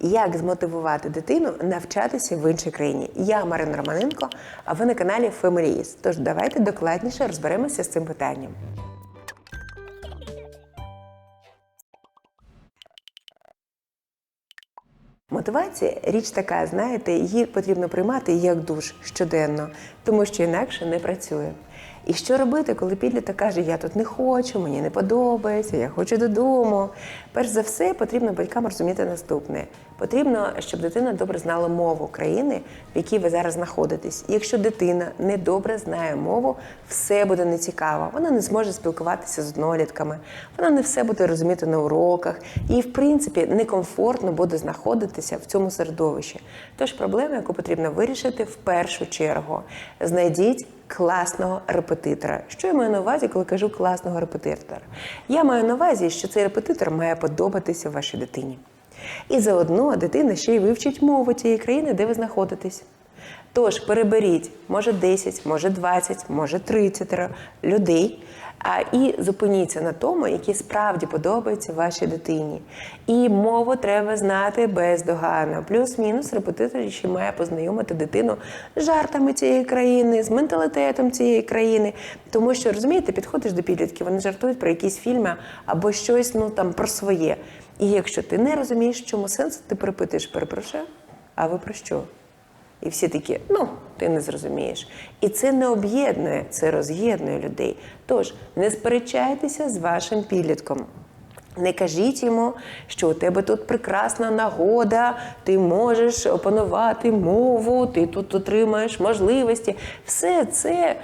Як змотивувати дитину навчатися в іншій країні? Я Марина Романенко, а ви на каналі Families. Тож давайте докладніше розберемося з цим питанням. Мотивація річ така, знаєте, її потрібно приймати як душ щоденно, тому що інакше не працює. І що робити, коли підліток каже, я тут не хочу, мені не подобається, я хочу додому. Перш за все, потрібно батькам розуміти наступне: потрібно, щоб дитина добре знала мову країни, в якій ви зараз знаходитесь. І якщо дитина не добре знає мову, все буде нецікаво. Вона не зможе спілкуватися з однолітками, вона не все буде розуміти на уроках, їй, в принципі, некомфортно буде знаходитися в цьому середовищі. Тож проблема, яку потрібно вирішити в першу чергу, знайдіть класного репетитора. Що я маю на увазі, коли кажу класного репетитора? Я маю на увазі, що цей репетитор має подобатися вашій дитині. І заодно дитина ще й вивчить мову тієї країни, де ви знаходитесь. Тож переберіть, може 10, може 20, може 30 людей, а і зупиніться на тому, які справді подобаються вашій дитині. І мову треба знати бездоганно. Плюс-мінус репетитор ще має познайомити дитину з жартами цієї країни, з менталітетом цієї країни. Тому що розумієте, підходиш до підлітків, вони жартують про якісь фільми або щось ну там про своє. І якщо ти не розумієш, в чому сенс, ти перепитуєш, перепрошую, а ви про що? І всі такі, ну, ти не зрозумієш. І це не об'єднує, це роз'єднує людей. Тож не сперечайтеся з вашим підлітком. Не кажіть йому, що у тебе тут прекрасна нагода, ти можеш опанувати мову, ти тут отримаєш можливості. Все це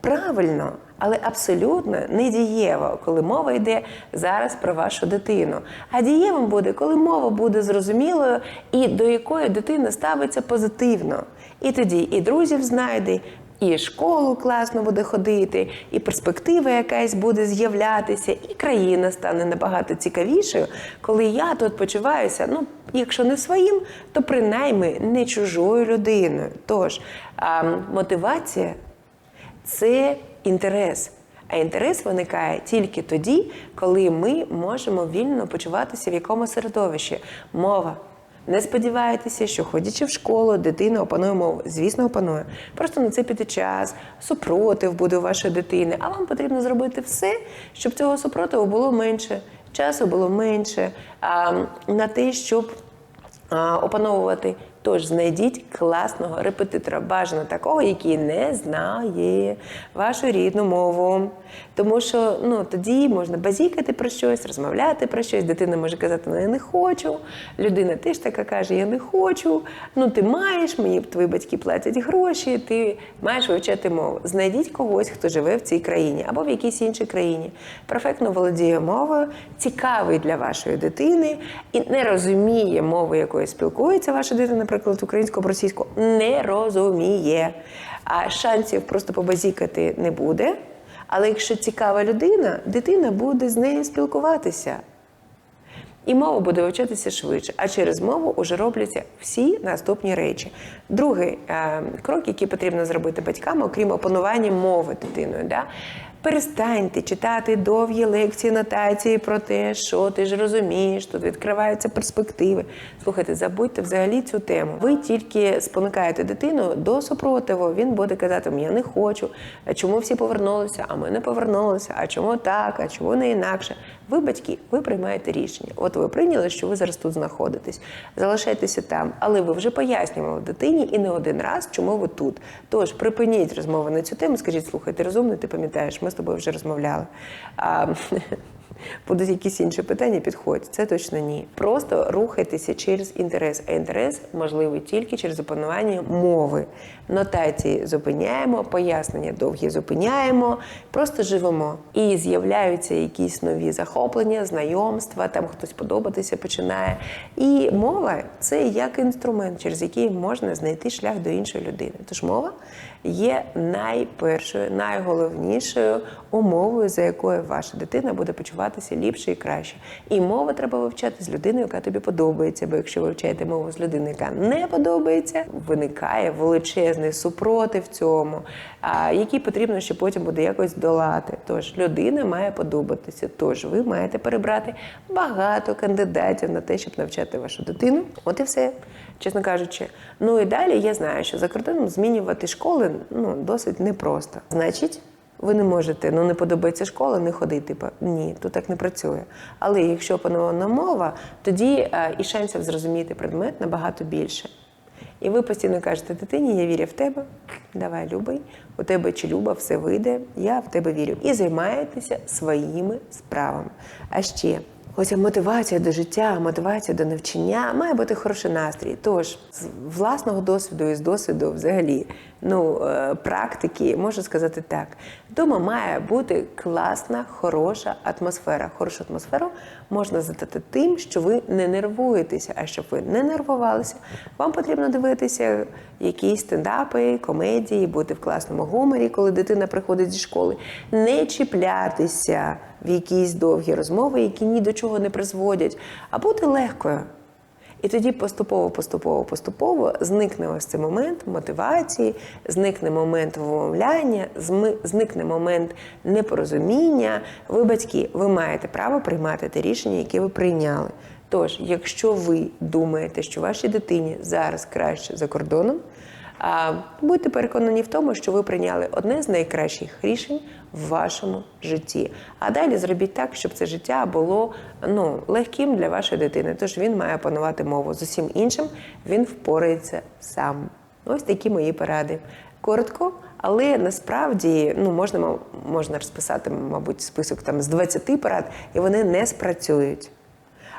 правильно, але абсолютно не дієво, коли мова йде зараз про вашу дитину. А дієвим буде, коли мова буде зрозумілою і до якої дитина ставиться позитивно. І тоді і друзів знайде, і школу класно буде ходити, і перспектива якась буде з'являтися, і країна стане набагато цікавішою, коли я тут почуваюся, ну, якщо не своїм, то принаймні не чужою людиною. Тож а, мотивація це інтерес. А інтерес виникає тільки тоді, коли ми можемо вільно почуватися в якому середовищі. Мова. Не сподівайтеся, що ходячи в школу, дитина опанує мову. Звісно, опанує. Просто на це піде час, супротив буде у вашої дитини. А вам потрібно зробити все, щоб цього супротиву було менше, часу було менше а, на те, щоб а, опановувати. Тож знайдіть класного репетитора, бажано такого, який не знає вашу рідну мову. Тому що ну, тоді можна базікати про щось, розмовляти про щось. Дитина може казати, ну я не хочу. Людина теж така каже, я не хочу. Ну ти маєш, мені твої батьки платять гроші, ти маєш вивчати мову. Знайдіть когось, хто живе в цій країні або в якійсь іншій країні. Перфектно володіє мовою, цікавий для вашої дитини і не розуміє мови, якою спілкується ваша дитина, наприклад, українську або російську, не розуміє. А шансів просто побазікати не буде. Але якщо цікава людина, дитина буде з нею спілкуватися. І мова буде вивчатися швидше, а через мову вже робляться всі наступні речі. Другий е, крок, який потрібно зробити батькам, окрім опанування мови дитиною, да? Перестаньте читати довгі лекції, нотації про те, що ти ж розумієш, тут відкриваються перспективи. Слухайте, забудьте взагалі цю тему. Ви тільки спонукаєте дитину до супротиву. Він буде казати, я не хочу, чому всі повернулися, а ми не повернулися, а чому так, а чому не інакше. Ви, батьки, ви приймаєте рішення. От ви прийняли, що ви зараз тут знаходитесь. Залишайтеся там, але ви вже пояснювали дитині і не один раз, чому ви тут. Тож припиніть розмову на цю тему. Скажіть, слухай, ти ти пам'ятаєш, ми з тобою вже розмовляли. А, Будуть якісь інші питання, підходь. Це точно ні. Просто рухайтеся через інтерес. А інтерес можливий тільки через опанування мови. Нотації зупиняємо, пояснення довгі зупиняємо, просто живемо. І з'являються якісь нові захоплення, знайомства, там хтось подобатися починає. І мова це як інструмент, через який можна знайти шлях до іншої людини. Тож мова є найпершою, найголовнішою умовою, за якою ваша дитина буде почуватися спілкуватися ліпше і краще. І мову треба вивчати з людиною, яка тобі подобається. Бо якщо ви вивчаєте мову з людиною, яка не подобається, виникає величезний супротив цьому, який потрібно ще потім буде якось долати. Тож людина має подобатися. Тож ви маєте перебрати багато кандидатів на те, щоб навчати вашу дитину. От і все, чесно кажучи. Ну і далі я знаю, що за кордоном змінювати школи ну досить непросто. Значить. Ви не можете, ну не подобається школа, не ходити. Типу, ні, тут так не працює. Але якщо опанована мова, тоді е, і шансів зрозуміти предмет набагато більше. І ви постійно кажете дитині, я вірю в тебе, давай, любий, у тебе чи люба, все вийде, я в тебе вірю. І займаєтеся своїми справами. А ще ось мотивація до життя, мотивація до навчання, має бути хороший настрій. Тож, з власного досвіду і з досвіду взагалі, ну, е, практики, можу сказати так. Вдома має бути класна, хороша атмосфера. Хорошу атмосферу можна задати тим, що ви не нервуєтеся. А щоб ви не нервувалися, вам потрібно дивитися якісь стендапи, комедії, бути в класному гуморі, коли дитина приходить зі школи, не чіплятися в якісь довгі розмови, які ні до чого не призводять, а бути легкою. І тоді поступово, поступово, поступово зникне ось цей момент мотивації, зникне момент вимовляння, зникне момент непорозуміння. Ви, батьки, ви маєте право приймати те рішення, яке ви прийняли. Тож, якщо ви думаєте, що вашій дитині зараз краще за кордоном, будьте переконані в тому, що ви прийняли одне з найкращих рішень в вашому житті. А далі зробіть так, щоб це життя було ну, легким для вашої дитини. Тож він має опанувати мову. З усім іншим він впорається сам. Ось такі мої поради. Коротко, але насправді ну, можна, можна розписати, мабуть, список там з 20 порад, і вони не спрацюють.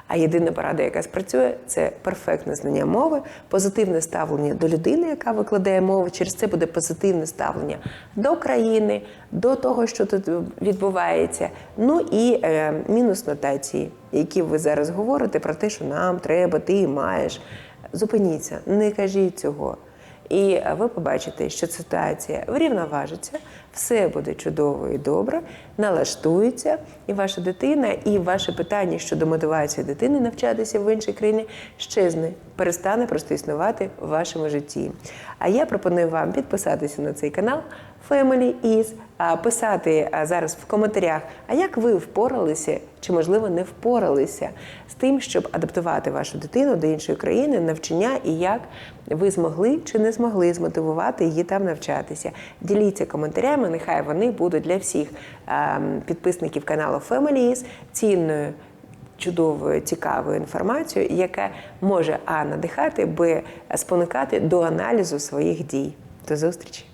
А єдина порада, яка спрацює, це перфектне знання мови, позитивне ставлення до людини, яка викладає мову. Через це буде позитивне ставлення до країни, до того, що тут відбувається. Ну і е, мінус нотації, які ви зараз говорите про те, що нам треба, ти маєш. Зупиніться, не кажіть цього. І ви побачите, що ситуація врівноважиться, все буде чудово і добре, налаштується, і ваша дитина, і ваше питання щодо мотивації дитини навчатися в іншій країні щезне, перестане просто існувати в вашому житті. А я пропоную вам підписатися на цей канал Family Is, писати зараз в коментарях, а як ви впоралися чи, можливо, не впоралися з тим, щоб адаптувати вашу дитину до іншої країни, навчання і як ви змогли чи не змогли змотивувати її там навчатися. Діліться коментарями, нехай вони будуть для всіх підписників каналу Family Is цінною. Чудовою, цікавою інформацією, яка може а надихати, б спонукати до аналізу своїх дій. До зустрічі!